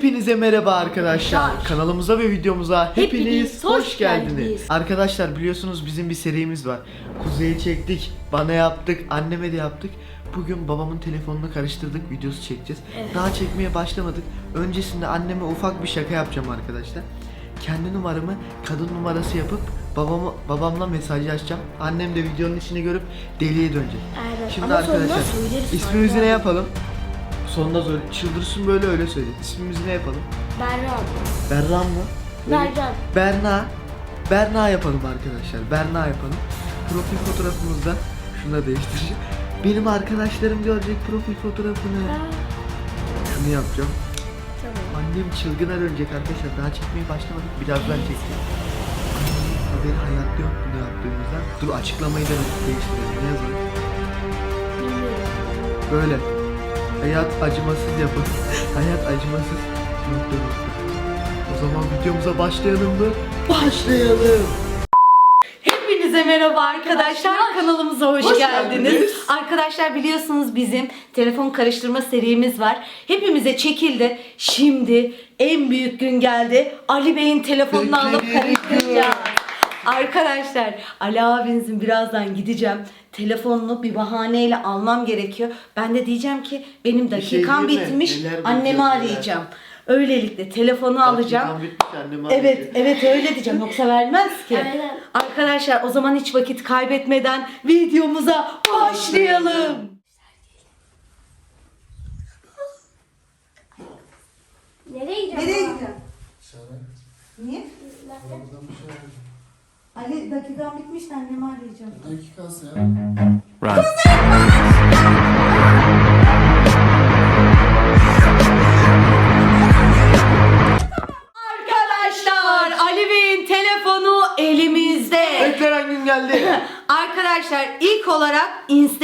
Hepinize merhaba arkadaşlar. Kanalımıza ve videomuza hepiniz, Hepiniz hoş, hoş geldiniz. geldiniz. Arkadaşlar biliyorsunuz bizim bir serimiz var. Kuzey'i çektik, bana yaptık, anneme de yaptık. Bugün babamın telefonunu karıştırdık, videosu çekeceğiz. Evet. Daha çekmeye başlamadık. Öncesinde anneme ufak bir şaka yapacağım arkadaşlar. Kendi numaramı kadın numarası yapıp babamı babamla mesajlaşacağım. Annem de videonun içini görüp deliye dönecek. Aynen. Şimdi Ama arkadaşlar ismimizi ne yapalım? Sonunda söyle. Çıldırsın böyle öyle söyle. İsmimizi ne yapalım? Berra. Berran mı? Böyle- Berran. Berna. Berna yapalım arkadaşlar. Berna yapalım. Profil fotoğrafımızda şunu da değiştireceğim. Benim arkadaşlarım görecek profil fotoğrafını. Ha, Şunu yapacağım. Tamam. Annem çılgına dönecek arkadaşlar. Daha çekmeye başlamadık. Birazdan çekeceğim. Annemin haberi hayatta yok bunu yaptığımızdan. Dur açıklamayı da değiştirelim. Ne yazalım? Bilmiyorum. Böyle. Hayat acımasız yapın. Hayat acımasız. Nokta nokta. O zaman videomuza başlayalım mı? Başlayalım. Hepinize merhaba arkadaşlar. Kanalımıza hoş, Hoş geldiniz. geldiniz. Arkadaşlar biliyorsunuz bizim telefon karıştırma serimiz var. Hepimize çekildi. Şimdi en büyük gün geldi. Ali Bey'in telefonunu alıp Beklediğimiz karıştıracağız. Arkadaşlar Ali abinizin birazdan gideceğim. Telefonunu bir bahaneyle almam gerekiyor. Ben de diyeceğim ki benim şey dakikam mi? bitmiş. Neler Annemi bulacağız, neler? arayacağım. Öylelikle telefonu alacağım. Dakikam bitmiş, annem Evet, evet öyle diyeceğim. Yoksa vermez ki. Aynen. Arkadaşlar o zaman hiç vakit kaybetmeden videomuza başlayalım. Nereye gidiyorsun? Nereye gidiyorsun? Niye? Ali dakikam bitmiş annemi arayacağım. Dakikası ya. Arkadaşlar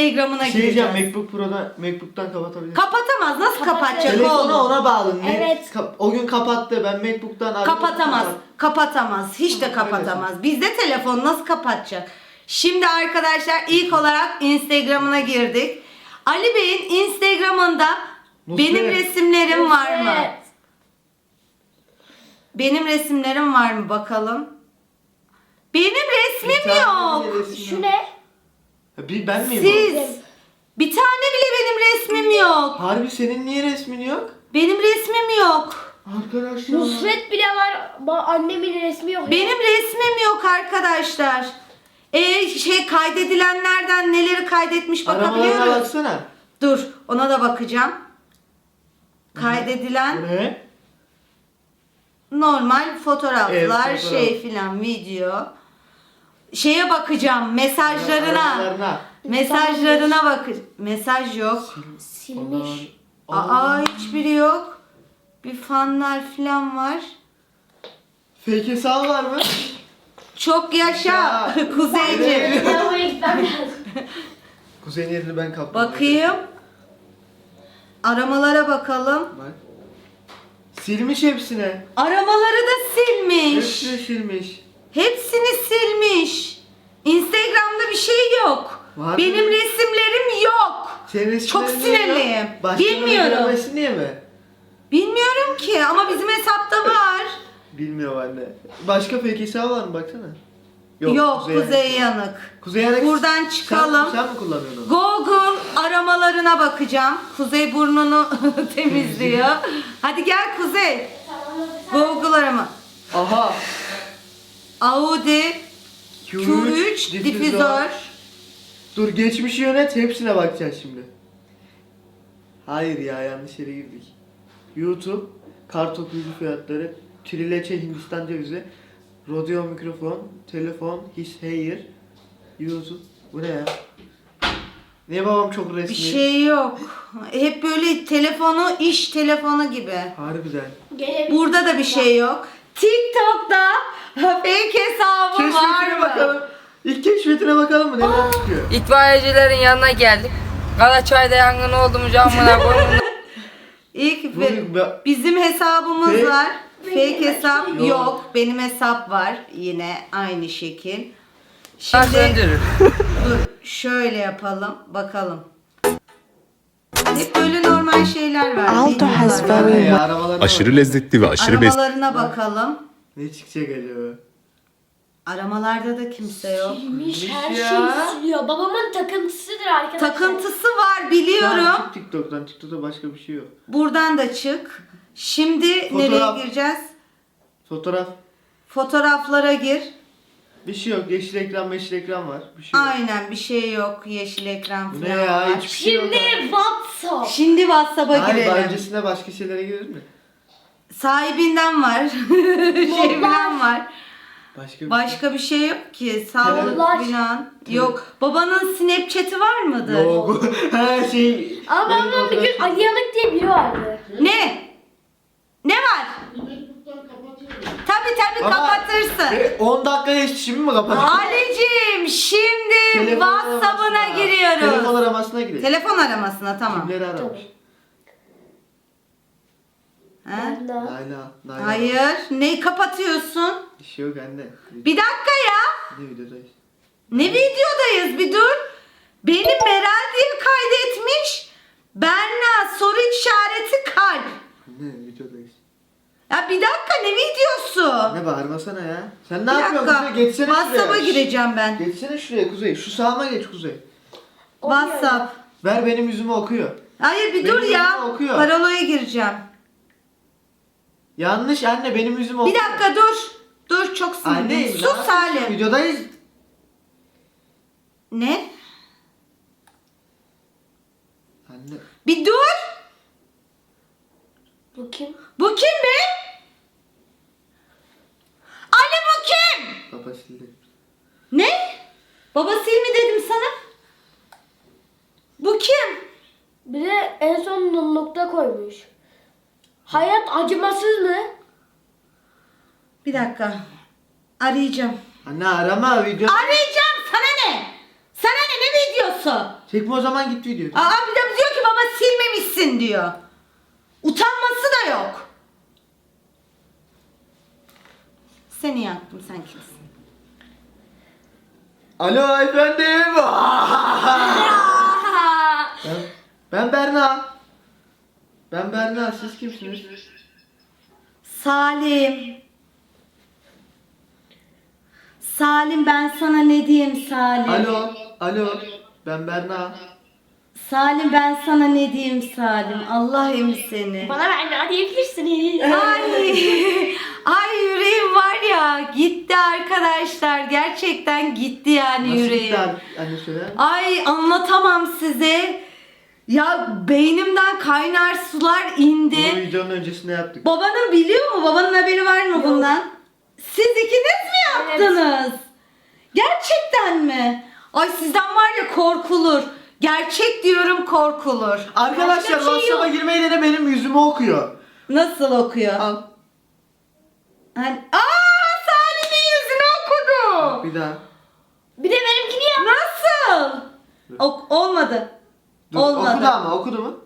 Instagram'ına şey diyeceğim gireceğiz. MacBook Pro'da MacBook'tan kapatabilir. Kapatamaz. Nasıl kapatacak Telefonu oğlum? ona bağlı. Ne- Evet. O gün kapattı. Ben MacBook'tan aradım. Kapatamaz. Kapat- Kapatamaz. Hiç de kapatamaz. Bizde telefon nasıl kapatacak? Şimdi arkadaşlar ilk olarak Instagram'ına girdik. Ali Bey'in Instagram'ında Nusret. benim resimlerim var mı? Evet. Benim resimlerim var mı bakalım? Benim resmim Bir tane yok. bile resim Şu yok. ne? Bir ben miyim Siz. Bir tane bile benim resmim o? yok. Harbi senin niye resmin yok? Benim resmim yok. Arkadaşlar. Nusret bile var. Ba- Annemin resmi yok. Benim resmim yok arkadaşlar. E şey kaydedilenlerden neleri kaydetmiş Aramalarına bakabiliyoruz. baksana. Dur ona da bakacağım. Kaydedilen ne? normal fotoğraflar, Evet, fotoğraf. şey filan video. Şeye bakacağım mesajlarına. Aramalarına. Mesajlarına bak. Mesaj yok. Silmiş. Aa hiçbiri yok. Bir fanlar filan var. Fake hesabı var mı? Çok yaşa Ya. Kuzeyci. Lavaboya gitmem lazım. Kuzey'in yerini ben kaptım. Bakayım. Aramalara bakalım. Bak. Silmiş hepsini. Aramaları da silmiş. Hepsini silmiş. Hepsini silmiş. Instagram'da bir şey yok. Var Benim mı? resimlerim yok. Senin resimlerin Çok niye yok? sinirliyim. Başkalarının Bilmiyorum. görmesi niye mi? Bilmiyorum ki ama bizim hesapta var. Bilmiyorum anne. Başka fake hesabı var mı baksana. Yok, Kuzey Kuzey Yanık. Yanık. Kuzey Yanık. Buradan Sen, çıkalım. sen mi kullanıyorsun onu? Google aramalarına bakacağım. Kuzey burnunu temizliyor. Hadi gel Kuzey. Google arama. Aha. Audi Q3 difüzör. Dur geçmişi yönet hepsine bakacağız şimdi. Hayır ya yanlış yere girdik. YouTube, kart okuyucu fiyatları, trileçe Hindistan cevizi, rodeo mikrofon, telefon, his hair, YouTube. Bu ne ya? Niye babam çok resmi? Bir şey yok. Hep böyle telefonu iş telefonu gibi. Harbiden. Burada da bir şey yok. TikTok'ta fake hesabım var Keşfetine mı? bakalım. İlk keşfetine bakalım mı? Neler çıkıyor? İtfaiyecilerin yanına geldik. Karaçay'da yangın oldu mu camına koyun. İlk ve- bizim hesabımız Fake- var. Fake hesap Yok. yok. Benim hesap var yine aynı şekil. Şimdi dur şöyle yapalım bakalım. Hep böyle normal şeyler var. Aldo has videolar var. very Ya, arabalarına Aşırı lezzetli ve aşırı besleyicili. Aramalarına bakalım. Ne çıkacak acaba? Aramalarda da kimse yok. Silmiş her ya. şeyi siliyor. Babamın takıntısıdır arkadaşlar. Takıntısı var biliyorum. Tamam, çık TikTok'tan. TikTok'ta başka bir şey yok. Buradan da çık. Şimdi Fotoğraf. nereye gireceğiz? Fotoğraf. Fotoğraflara gir. Bir şey yok. Yeşil ekran, meşil ekran var. Bir şey yok. Aynen bir şey yok. Yeşil ekran Bu ne falan ya? var. Hiçbir şey yok. Şimdi. WhatsApp. Şimdi WhatsApp'a Hayır, girelim. öncesinde başka şeylere girer mi? Sahibinden var. şey falan var. Başka bir Başka bir şey yok ki. Sağlık Telefonlar. falan. Yok. Babanın Snapchat'i var mıdır? Yok. Her şey. Ama benim babamın bir gün Ali Yanık diye biri vardı. Ne? Ne var? Tabi tabi kapatırsın. E, 10 dakika geçti şimdi mi kapatacağım? Alicim şimdi Telefon WhatsApp'ına aramasına. giriyoruz. Telefon aramasına girelim. Telefon aramasına tamam. Kimleri aramış? Layla. Layla. Hayır. Neyi kapatıyorsun? Bir şey yok anne. Bir dakika ya. Ne videodayız? Ne videodayız bir dur. Beni Meral diye kaydetmiş. Berna soru işareti kalp. Ne videodayız? Ya bir dakika ne videosu? Ne bağırmasana ya. Sen ne Bir yapıyorsun dakika. Kuzey? Geçsene WhatsApp'a şuraya. gireceğim ben. Geçsene şuraya Kuzey. Şu sağıma geç Kuzey. WhatsApp. Ver benim yüzümü okuyor. Hayır bir Benim dur ya. yüzüme okuyor. Paroloya gireceğim. Yanlış anne benim yüzümü Bir okuyor. dakika dur. Dur çok Anne sinirliyim. ne Sus yapıyorsun? Salim. Videodayız. Ne? Anne. Bir dur. Bu kim? Bu kim be? Ali bu kim? Baba sildi. Ne? Baba sil mi dedim sana? Bu kim? Bir de en son nokta koymuş. Hayat acımasız mı? Bir dakika. Arayacağım. Anne arama video. Arayacağım sana ne? Sana ne ne videosu? Çekme o zaman git video. Aa bir de diyor ki baba silmemişsin diyor. Utanması da yok. Seni yaktım sen kimsin? Alo efendim. ben, ben Berna. Ben Berna. Siz kimsiniz? Salim. Salim ben sana ne diyeyim Salim? Alo. Alo. Ben Berna. Salim ben sana ne diyeyim Salim? Allah emin seni. Bana ben ne diyebilirsiniz. Ay, ay yüreğim var ya gitti arkadaşlar gerçekten gitti yani Nasıl yüreğim. gitti abi? Anne söyler misin? Ay anlatamam size. Ya beynimden kaynar sular indi. Bunu videonun öncesinde yaptık. Babanın biliyor mu? Babanın haberi var mı bundan? Siz ikiniz mi yaptınız? Gerçekten mi? Ay sizden var ya korkulur. Gerçek diyorum korkulur. Arkadaşlar Başka bir şey WhatsApp'a yok. girmeyi dene benim yüzümü okuyor. Nasıl okuyor? Al. Hani, Aa Salim'in yüzünü okudu. Bir daha. Bir de benimkini yap. Nasıl? Ok- olmadı. Dur, Olmadı. Okudu ama okudu mu?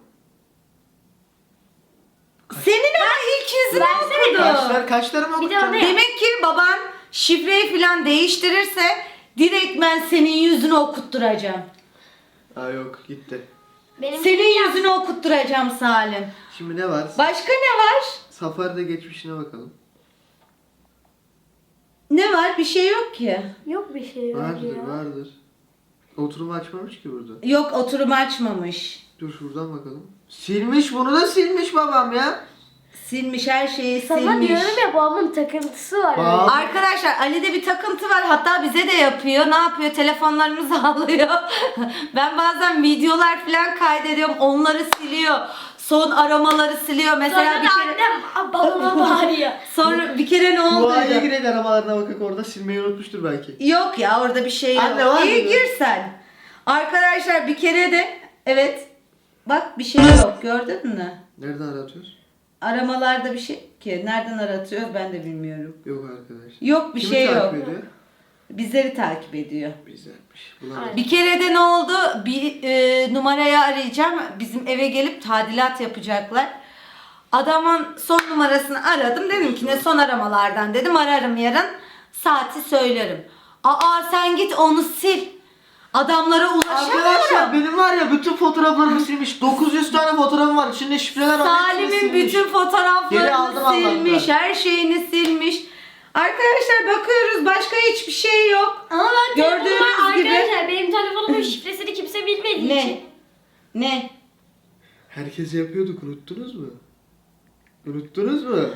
Senin ama ilk yüzünü okudu. Kaşlar, kaşlarımı Bir de okutacağım. onu yap. Demek ki baban şifreyi falan değiştirirse direkt ben senin yüzünü okutturacağım. Aa yok gitti. Benimkini Senin yüzünü okutturacağım Salim. Şimdi ne var? Başka ne var? Safari'de geçmişine bakalım. Ne var? Bir şey yok ki. Yok bir şey yok Vardır ya. vardır. Oturumu açmamış ki burada. Yok oturum açmamış. Dur şuradan bakalım. Silmiş bunu da silmiş babam ya. Silmiş her şeyi Sana silmiş. diyorum ya babamın takıntısı var. Bab- Arkadaşlar Ali'de bir takıntı var. Hatta bize de yapıyor. Ne yapıyor? Telefonlarımızı alıyor. ben bazen videolar falan kaydediyorum. Onları siliyor. Son aramaları siliyor. Mesela Sonra bir da kere annem babama bağırıyor. sonra bir kere ne oldu? Duaya girelim aramalarına bakıp orada silmeyi unutmuştur belki. Yok ya orada bir şey yok. Anne var İyi mı? gir sen. Arkadaşlar bir kere de evet bak bir şey yok gördün mü? Nereden aratıyoruz? Aramalarda bir şey ki nereden aratıyoruz ben de bilmiyorum. Yok arkadaş. Yok bir Kimi şey yok. ediyor? Bizleri takip ediyor. Güzelmiş. Bir kere de ne oldu? Bir e, numarayı arayacağım. Bizim eve gelip tadilat yapacaklar. Adamın son numarasını aradım. Dedim ki ne son aramalardan dedim. Ararım yarın. Saati söylerim. Aa sen git onu sil. Adamlara Arkadaşlar ulaşamıyorum. benim var ya bütün fotoğraflarımı silmiş. 900 tane fotoğrafım var. İçinde şifreler var. hepsini Salim'in silmiş. bütün Geri aldım fotoğraflarını silmiş, Allah'tan. her şeyini silmiş. Arkadaşlar bakıyoruz başka hiçbir şey yok. Ama ben Gördüğünüz telefonuma- gibi- Arkadaşlar benim telefonumun şifresini kimse bilmediği Ne? için. Ne? Herkes yapıyorduk unuttunuz mu? Unuttunuz mu?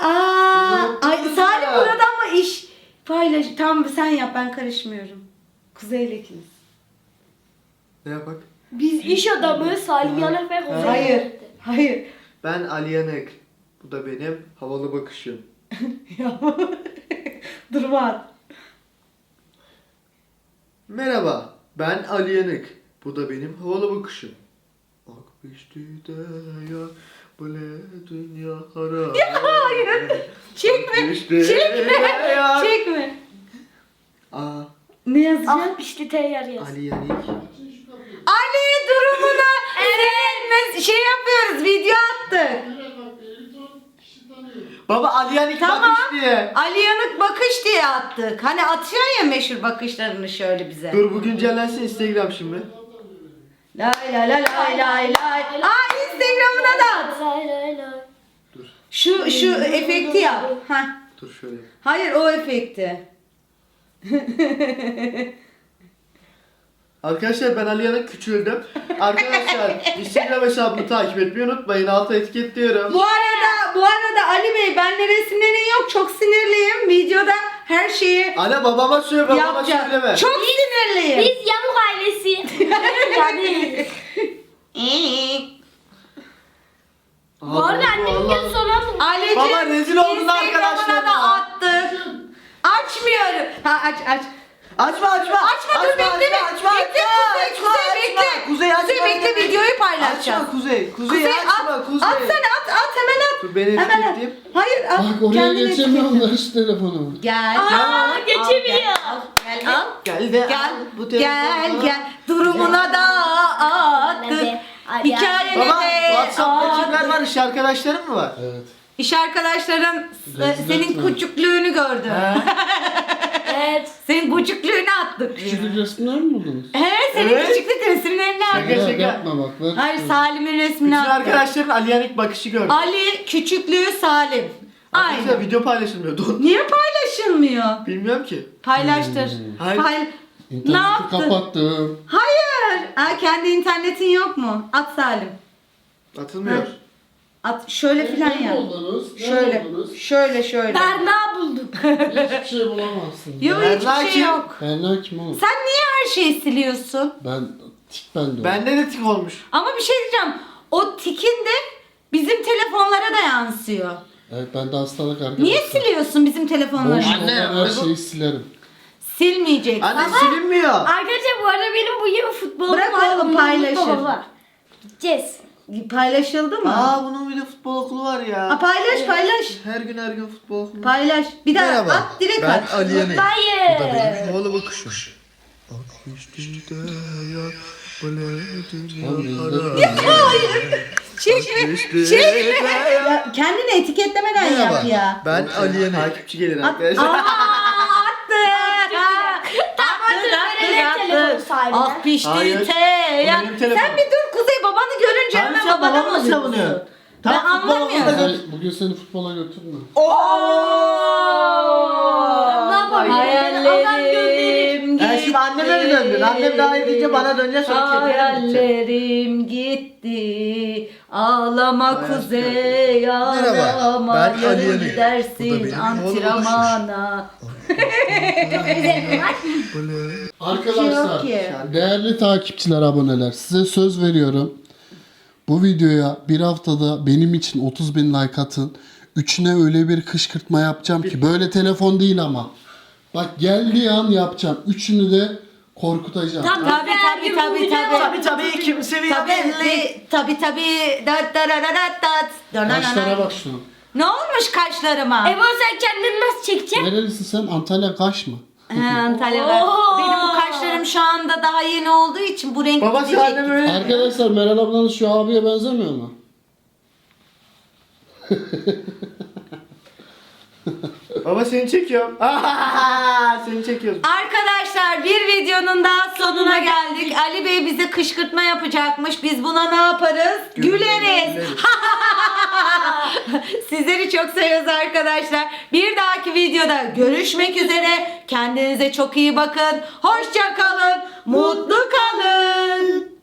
Aa, Unuttum ay ya. Salim buradan mı iş paylaş? Tamam sen yap ben karışmıyorum. Kuzey'le ikiniz. Ne yapak? Biz iş adamı Salim Yanak ve Kuzey. Hayır. Hayır. Ben Ali Yanık. Bu da benim havalı bakışım. Ya. Durma. Merhaba. Ben Ali Yanık. Bu da benim havalı bakışım. Akmıştı ya böyle dünya harap. Ya hayır. Çekme. Akmıştı Çekme. ya. Çekme. Aa, Ne yazacağım? Ah pişti teyyar yaz. Ali Yanık. Ali durumuna evet. şey yapıyoruz video attık. Baba Ali Yanık Tamam. bakış diye. Ali Yanık bakış diye attık. Hani atıyor ya meşhur bakışlarını şöyle bize. Dur bu güncellensin Instagram şimdi. Lay lay lay lay lay lay. Aa Instagram'ına da at. Lay lay lay. Şu şu efekti yap. Heh. Dur şöyle. Hayır o efekti. Arkadaşlar ben Ali Yanık küçüldüm. Arkadaşlar Instagram hesabımı takip etmeyi unutmayın. Alta etiketliyorum. Bu arada bu arada Ali Bey benle resimlerin yok çok sinirliyim. Videoda her şeyi Anne babama söyle babama yapacağım. söyleme. Çok sinirliyim. Biz Yamuk ailesi. yani. Bu arada Allah- gözü sonra. Ali'cim Baba rezil oldun Instagram'ına arkadaşlarına. da attık. Açmıyorum. Ha aç aç. Açma açma. Açma dur bekle. açma, açma, bekle açma, Kuzey açma, Kuzey açma. bekle. Kuzey açma. Kuzey bekle videoyu paylaşacağız. Açma Kuzey. Kuzey, Kuzey açma at, Kuzey. at sen at at hemen at. Dur, beni hemen at. Hayır at. Bak oraya kendin geçemiyorum etiketle. ver şu telefonu. Gel. Aa, geçemiyor. Gel al. Gel de Gel. al bu Gel telefonu. gel. Durumuna da. Hadi, Hikayene de Whatsapp'ta kimler var? İş arkadaşların mı var? Evet. İş arkadaşlarım e, senin küçüklüğünü gördü. Evet. Küçüklüğünü attık. Küçük resimler mi buldunuz? He senin Evet. küçüklük resimlerini Şaka attık. Şaka. yapma bak ver. Hayır Salim'in resmini Bütün attık. arkadaşların Ali Yanık bakışı gördüm. Ali küçüklüğü Salim. Arkadaşlar Aynen. video paylaşılmıyor. Dur. Niye paylaşılmıyor? Bilmiyorum ki. Paylaştır. Hayır. Pay- ne İnterneti yaptın? kapattım. Hayır. Ha, kendi internetin yok mu? At Salim. Atılmıyor. At şöyle filan Ne yap. buldunuz? Ne Şöyle. buldunuz? Şöyle şöyle. Berna bulduk. Hiçbir şey bulamazsın. Yok Berna hiçbir şey kim? yok. Berna kim oğlum? Sen niye her şeyi siliyorsun? Ben tik bende. Bende de tik olmuş. Ama bir şey diyeceğim. O tikin de bizim telefonlara da yansıyor. Evet bende hastalık arkadaşlar. Niye siliyorsun bizim Boş telefonları? Anne, olan her bu- şeyi silerim. Silmeyecek. Anne silinmiyor. Arkadaşlar bu arada benim bu yıl futbolum Bırak oğlum, paylaşır. baba. Gideceğiz. Paylaşıldı mı? Aa bunun bir de futbol okulu var ya. Ha, paylaş paylaş. Her gün her gün futbol okulu. Paylaş. Bir daha Merhaba, at direkt ben at. Ali Yanık. Hayır. havalı bakışım. Akmıştı ya böyle dünya Oğlum, harap. Çekme. Akmıştı Çekme. ya. Ya, kendini etiketlemeden yap ya. Ben Ali Yanık. Takipçi gelin At, arkadaşlar. aa, telefonu sahibine. Ah pişti Hayır, te. Ya, benim sen bir dur Kuzey babanı görünce Hani hemen sen babana babamı mı savunuyorsun? Ben Tamam, futbol anlamıyorum. okulunda Hayır, bugün seni futbola götürme. Ne yapalım? Adam gönderir. Hayallerim Ya şimdi anneme mi döndün? Annem daha iyi deyince bana dönecek, sonra kendine mi gidecek? Hayallerim gitti. Ağlama kuzey Merhaba, ağlama. ben Yarın Ali Yanık. Bu da gidersin benim antrenmana. Arkadaşlar, değerli takipçiler, aboneler size söz veriyorum. Bu videoya bir haftada benim için 30 bin like atın. Üçüne öyle bir kışkırtma yapacağım ki böyle telefon değil ama. Bak geldiği an yapacağım. Üçünü de korkutacağım. Tabii tabii tabii tabii. Tabii tabii kim seviyor belli. Tabii tabii tabii. Dat dat dat dat dat. Dana Kaşlara nana. bak şunu. Ne olmuş kaşlarıma? Ebo sen kendini nasıl çekeceksin? Nerelisin sen? Antalya Kaş mı? He, Antalya var. Oo. Benim bu kaşlarım şu anda daha yeni olduğu için bu renk Babası gidecek. annem öyle. Arkadaşlar Meral ablanız şu abiye benzemiyor mu? Baba seni çekiyorum. Seni çekiyorum. Arkadaşlar bir videonun daha sonuna geldik. Ali Bey bize kışkırtma yapacakmış. Biz buna ne yaparız? Güleriz. Güleriz. Sizleri çok seviyoruz arkadaşlar. Bir dahaki videoda görüşmek üzere. Kendinize çok iyi bakın. Hoşça kalın. Mutlu kalın.